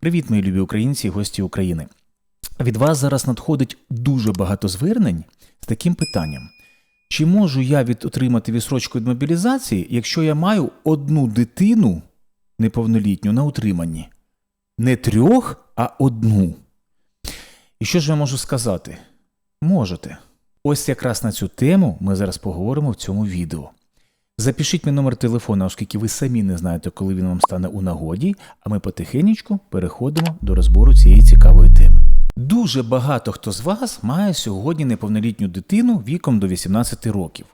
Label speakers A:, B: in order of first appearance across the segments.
A: Привіт, мої любі українці і гості України. Від вас зараз надходить дуже багато звернень з таким питанням: чи можу я від отримати відсрочку від мобілізації, якщо я маю одну дитину неповнолітню на утриманні? Не трьох, а одну. І що ж я можу сказати? Можете. Ось якраз на цю тему ми зараз поговоримо в цьому відео. Запишіть мій номер телефона, оскільки ви самі не знаєте, коли він вам стане у нагоді, а ми потихенечку переходимо до розбору цієї цікавої теми. Дуже багато хто з вас має сьогодні неповнолітню дитину віком до 18 років.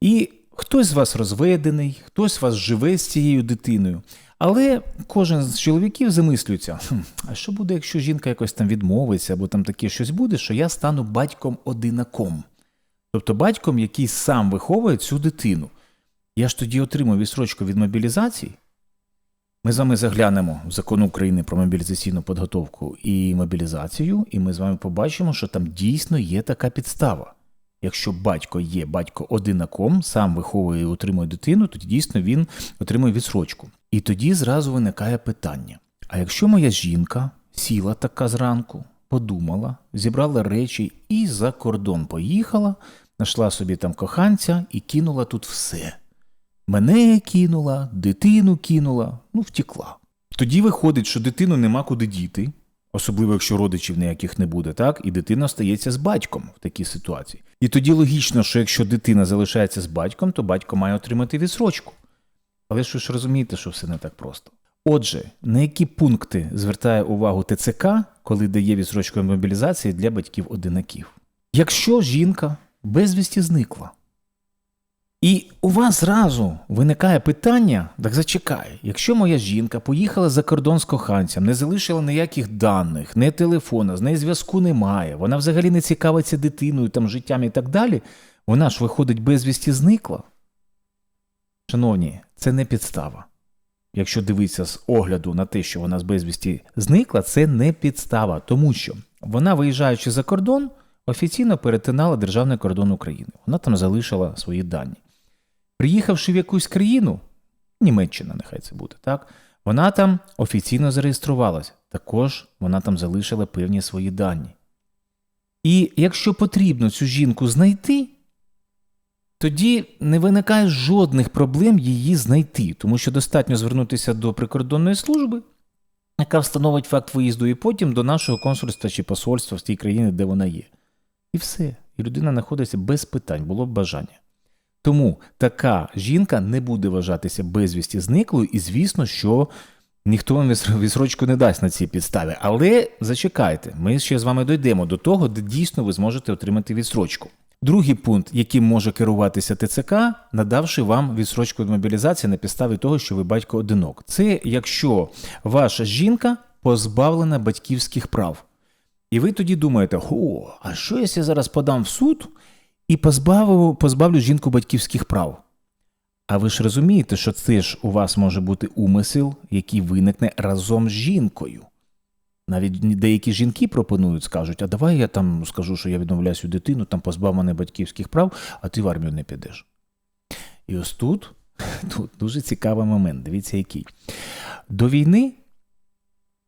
A: І хтось з вас розведений, хтось з вас живе з цією дитиною. Але кожен з чоловіків замислюється: а що буде, якщо жінка якось там відмовиться, або там таке щось буде, що я стану батьком одинаком. Тобто батьком, який сам виховує цю дитину. Я ж тоді отримав відсрочку від мобілізації. Ми з вами заглянемо в закон України про мобілізаційну підготовку і мобілізацію, і ми з вами побачимо, що там дійсно є така підстава. Якщо батько є батько одинаком, сам виховує і утримує дитину, то дійсно він отримує відсрочку. І тоді зразу виникає питання: а якщо моя жінка сіла така зранку, подумала, зібрала речі і за кордон поїхала, знайшла собі там коханця і кинула тут все. Мене кинула, дитину кинула, ну втікла. Тоді виходить, що дитину нема куди діти, особливо якщо родичів ніяких не буде, так, і дитина стається з батьком в такій ситуації. І тоді логічно, що якщо дитина залишається з батьком, то батько має отримати відсрочку. Але ви ж розумієте, що все не так просто. Отже, на які пункти звертає увагу ТЦК, коли дає відсрочку мобілізації для батьків-одинаків? Якщо жінка безвісті зникла, і у вас зразу виникає питання: так зачекай, якщо моя жінка поїхала за кордон з коханцем, не залишила ніяких даних, не телефона, з нею зв'язку немає, вона взагалі не цікавиться дитиною, там, життям і так далі, вона ж виходить безвісті зникла. Шановні, це не підстава. Якщо дивитися з огляду на те, що вона з безвісті зникла, це не підстава, тому що вона, виїжджаючи за кордон, офіційно перетинала державний кордон України. Вона там залишила свої дані. Приїхавши в якусь країну, Німеччина, нехай це буде, так, вона там офіційно зареєструвалася, також вона там залишила певні свої дані. І якщо потрібно цю жінку знайти, тоді не виникає жодних проблем її знайти, тому що достатньо звернутися до прикордонної служби, яка встановить факт виїзду, і потім до нашого консульства чи посольства в тій країні, де вона є. І все. І людина знаходиться без питань, було б бажання. Тому така жінка не буде вважатися безвісті зниклою, і звісно, що ніхто вам відсрочку не дасть на цій підставі. Але зачекайте, ми ще з вами дійдемо до того, де дійсно ви зможете отримати відсрочку. Другий пункт, яким може керуватися ТЦК, надавши вам відсрочку від мобілізації на підставі того, що ви батько одинок. Це якщо ваша жінка позбавлена батьківських прав. І ви тоді думаєте, о, а що якщо я зараз подам в суд і позбавлю, позбавлю жінку батьківських прав? А ви ж розумієте, що це ж у вас може бути умисел, який виникне разом з жінкою. Навіть деякі жінки пропонують, скажуть, а давай я там скажу, що я відмовляюсь від дитину, там позбав мене батьківських прав, а ти в армію не підеш. І ось тут, тут дуже цікавий момент. Дивіться, який. До війни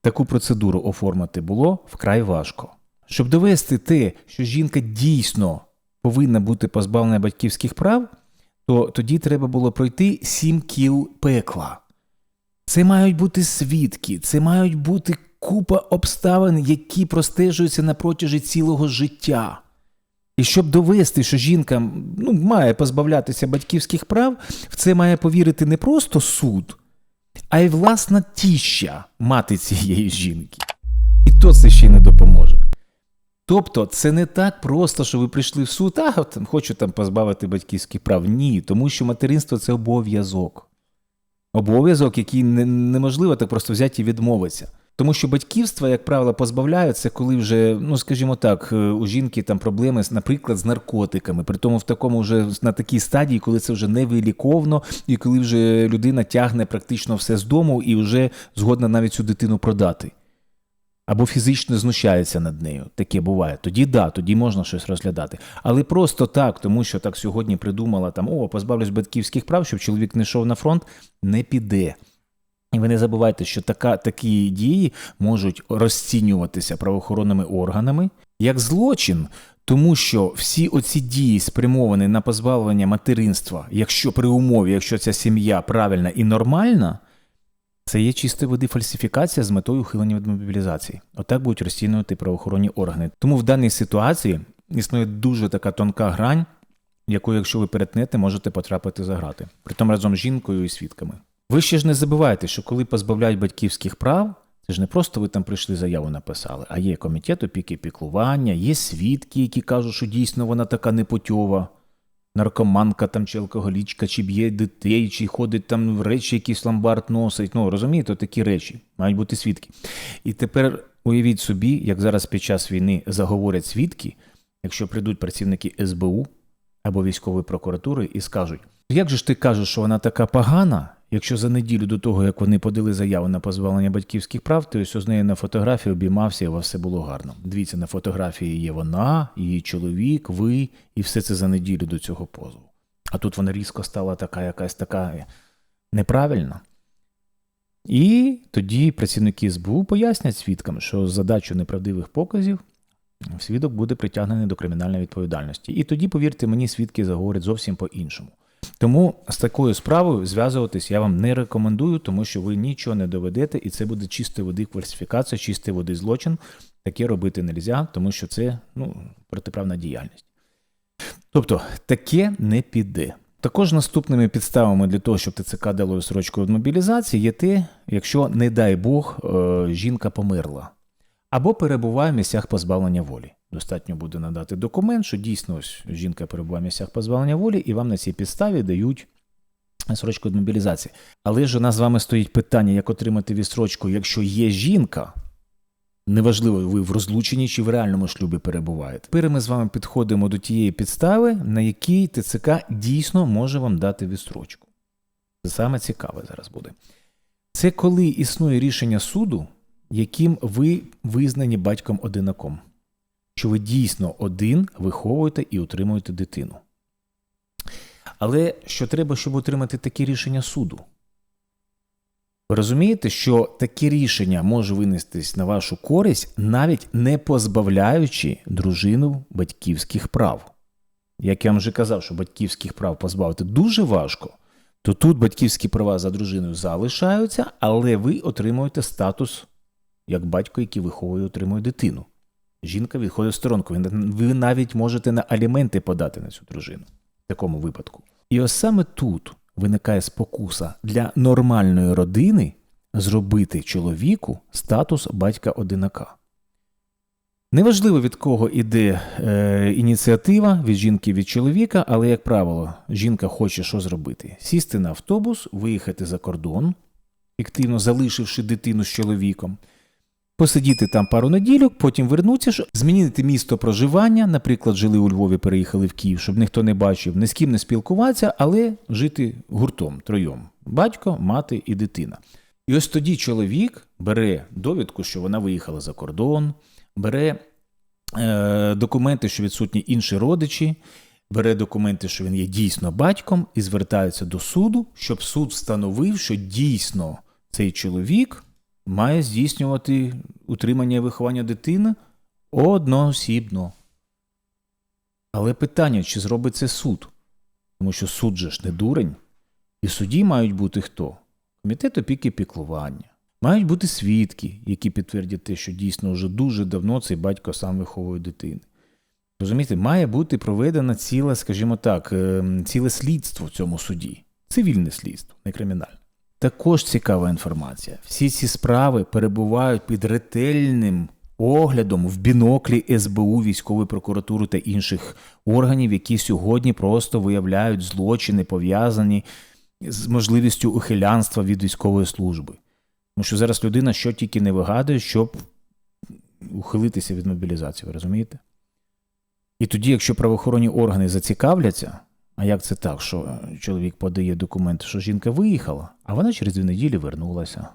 A: таку процедуру оформити було вкрай важко. Щоб довести те, що жінка дійсно повинна бути позбавлена батьківських прав, то тоді треба було пройти сім кіл пекла. Це мають бути свідки, це мають бути купа обставин, які простежуються на протязі цілого життя. І щоб довести, що жінка ну, має позбавлятися батьківських прав, в це має повірити не просто суд, а й власна тіща мати цієї жінки. І то це ще й не допоможе. Тобто це не так просто, що ви прийшли в суд, а там, хочу там позбавити батьківських прав. Ні, тому що материнство це обов'язок. Обов'язок, який не, неможливо так просто взяти і відмовитися. Тому що батьківства, як правило, позбавляються, коли вже, ну скажімо так, е, у жінки там проблеми, наприклад, з наркотиками, при тому в такому вже на такій стадії, коли це вже невиліковно, і коли вже людина тягне практично все з дому і вже згодна навіть цю дитину продати. Або фізично знущається над нею. Таке буває. Тоді да, тоді можна щось розглядати. Але просто так, тому що так сьогодні придумала там, о, позбавлюсь батьківських прав, щоб чоловік не йшов на фронт, не піде. І ви не забувайте, що така, такі дії можуть розцінюватися правоохоронними органами як злочин, тому що всі оці дії спрямовані на позбавлення материнства, якщо при умові, якщо ця сім'я правильна і нормальна, це є чистої води фальсифікація з метою ухилення від мобілізації. Отак будуть розцінювати правоохоронні органи. Тому в даній ситуації існує дуже така тонка грань, яку, якщо ви перетнете, можете потрапити за грати. Притом разом з жінкою і свідками. Ви ще ж не забувайте, що коли позбавляють батьківських прав, це ж не просто ви там прийшли заяву написали, а є комітет опіки піклування, є свідки, які кажуть, що дійсно вона така непутьова, наркоманка там чи алкоголічка, чи б'є дітей, чи ходить там в речі, якісь ломбард носить. Ну розумієте, такі речі мають бути свідки. І тепер уявіть собі, як зараз під час війни заговорять свідки, якщо прийдуть працівники СБУ або військової прокуратури і скажуть: як же ж ти кажеш, що вона така погана? Якщо за неділю до того, як вони подали заяву на позбавлення батьківських прав, то ось з нею на фотографії обіймався, і вас все було гарно. Дивіться, на фотографії є вона, її чоловік, ви, і все це за неділю до цього позову. А тут вона різко стала така, якась така неправильна. І тоді працівники СБУ пояснять свідкам, що з задачою неправдивих показів свідок буде притягнений до кримінальної відповідальності. І тоді, повірте мені, свідки заговорять зовсім по-іншому. Тому з такою справою зв'язуватись я вам не рекомендую, тому що ви нічого не доведете, і це буде чистої води фальсифікація, чистої води злочин. Таке робити не можна, тому що це ну, протиправна діяльність. Тобто таке не піде. Також наступними підставами для того, щоб ТЦК дало срочку від мобілізації, є те, якщо, не дай Бог, е, жінка померла або перебуває в місцях позбавлення волі. Достатньо буде надати документ, що дійсно ось жінка перебуває в місцях позбавлення волі, і вам на цій підставі дають срочку від мобілізації. Але ж у нас з вами стоїть питання, як отримати відсрочку, якщо є жінка. Неважливо, ви в розлученні чи в реальному шлюбі перебуваєте. Тепер ми з вами підходимо до тієї підстави, на якій ТЦК дійсно може вам дати відстрочку. Це саме цікаве зараз буде. Це коли існує рішення суду, яким ви визнані батьком одинаком що ви дійсно один виховуєте і утримуєте дитину. Але що треба, щоб отримати таке рішення суду? Ви розумієте, що таке рішення може винестись на вашу користь, навіть не позбавляючи дружину батьківських прав. Як я вам вже казав, що батьківських прав позбавити дуже важко, то тут батьківські права за дружиною залишаються, але ви отримуєте статус як батько, який виховує і отримує дитину. Жінка відходить в сторонку. Ви навіть можете на аліменти подати на цю дружину в такому випадку. І ось саме тут виникає спокуса для нормальної родини зробити чоловіку статус батька-одинака. Неважливо, від кого йде е, ініціатива від жінки від чоловіка, але, як правило, жінка хоче що зробити: сісти на автобус, виїхати за кордон, фіктивно залишивши дитину з чоловіком посидіти там пару неділю, потім вернутися, змінити місто проживання. Наприклад, жили у Львові, переїхали в Київ, щоб ніхто не бачив, ні з ким не спілкуватися, але жити гуртом, троєм: батько, мати і дитина. І ось тоді чоловік бере довідку, що вона виїхала за кордон, бере е, документи, що відсутні інші родичі. Бере документи, що він є дійсно батьком, і звертається до суду, щоб суд встановив, що дійсно цей чоловік має здійснювати утримання і виховання дитини одноосібно. Але питання, чи зробить це суд? Тому що суд же ж не дурень, і судді мають бути хто? Комітет опіки піклування. Мають бути свідки, які підтвердять те, що дійсно вже дуже давно цей батько сам виховує дитину. Розумієте, має бути проведено ціле, скажімо так, ем, ціле слідство в цьому суді. Цивільне слідство, не кримінальне. Також цікава інформація. Всі ці справи перебувають під ретельним оглядом в біноклі СБУ, військової прокуратури та інших органів, які сьогодні просто виявляють злочини, пов'язані з можливістю ухилянства від військової служби. Тому що зараз людина що тільки не вигадує, щоб ухилитися від мобілізації, ви розумієте? І тоді, якщо правоохоронні органи зацікавляться. А як це так, що чоловік подає документи, що жінка виїхала, а вона через дві неділі вернулася?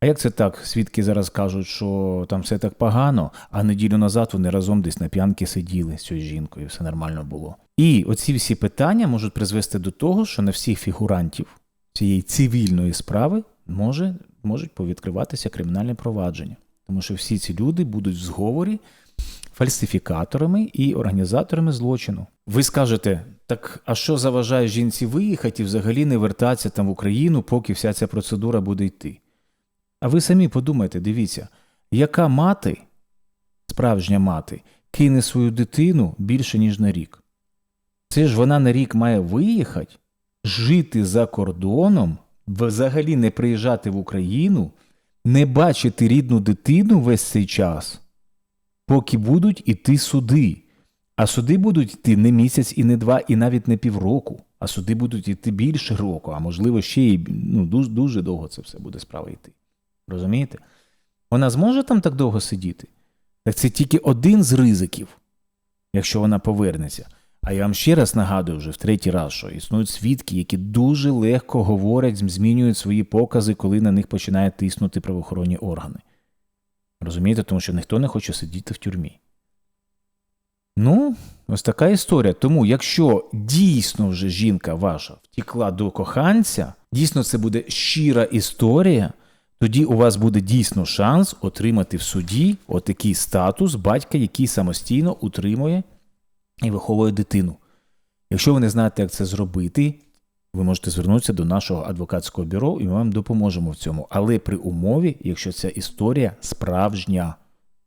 A: А як це так? Свідки зараз кажуть, що там все так погано, а неділю назад вони разом десь на п'янки сиділи з цією жінкою, все нормально було. І оці всі питання можуть призвести до того, що на всіх фігурантів цієї цивільної справи може, можуть повідкриватися кримінальне провадження. Тому що всі ці люди будуть в зговорі фальсифікаторами і організаторами злочину. Ви скажете, так а що заважає жінці виїхати і взагалі не вертатися там в Україну, поки вся ця процедура буде йти? А ви самі подумайте, дивіться, яка мати, справжня мати, кине свою дитину більше, ніж на рік? Це ж вона на рік має виїхати, жити за кордоном, взагалі не приїжджати в Україну, не бачити рідну дитину весь цей час, поки будуть іти суди. А суди будуть йти не місяць і не два, і навіть не півроку, а суди будуть йти більше року, а можливо ще й ну, дуже, дуже довго це все буде справа йти. Розумієте? Вона зможе там так довго сидіти? Так це тільки один з ризиків, якщо вона повернеться. А я вам ще раз нагадую вже в третій раз, що існують свідки, які дуже легко говорять, змінюють свої покази, коли на них починає тиснути правоохоронні органи. Розумієте, тому що ніхто не хоче сидіти в тюрмі. Ну, ось така історія. Тому, якщо дійсно вже жінка ваша втікла до коханця, дійсно це буде щира історія, тоді у вас буде дійсно шанс отримати в суді отакий статус батька, який самостійно утримує і виховує дитину. Якщо ви не знаєте, як це зробити, ви можете звернутися до нашого адвокатського бюро, і ми вам допоможемо в цьому. Але при умові, якщо ця історія справжня,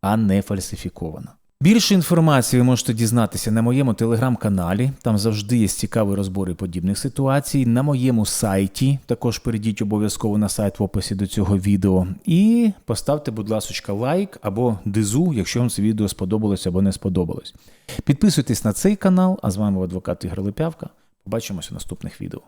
A: а не фальсифікована. Більше інформації ви можете дізнатися на моєму телеграм-каналі. Там завжди є цікаві розбори подібних ситуацій. На моєму сайті також перейдіть обов'язково на сайт в описі до цього відео. І поставте, будь ласка, лайк або дизу, якщо вам це відео сподобалось або не сподобалось. Підписуйтесь на цей канал, а з вами адвокат Ігор Липявка. Побачимося в наступних відео.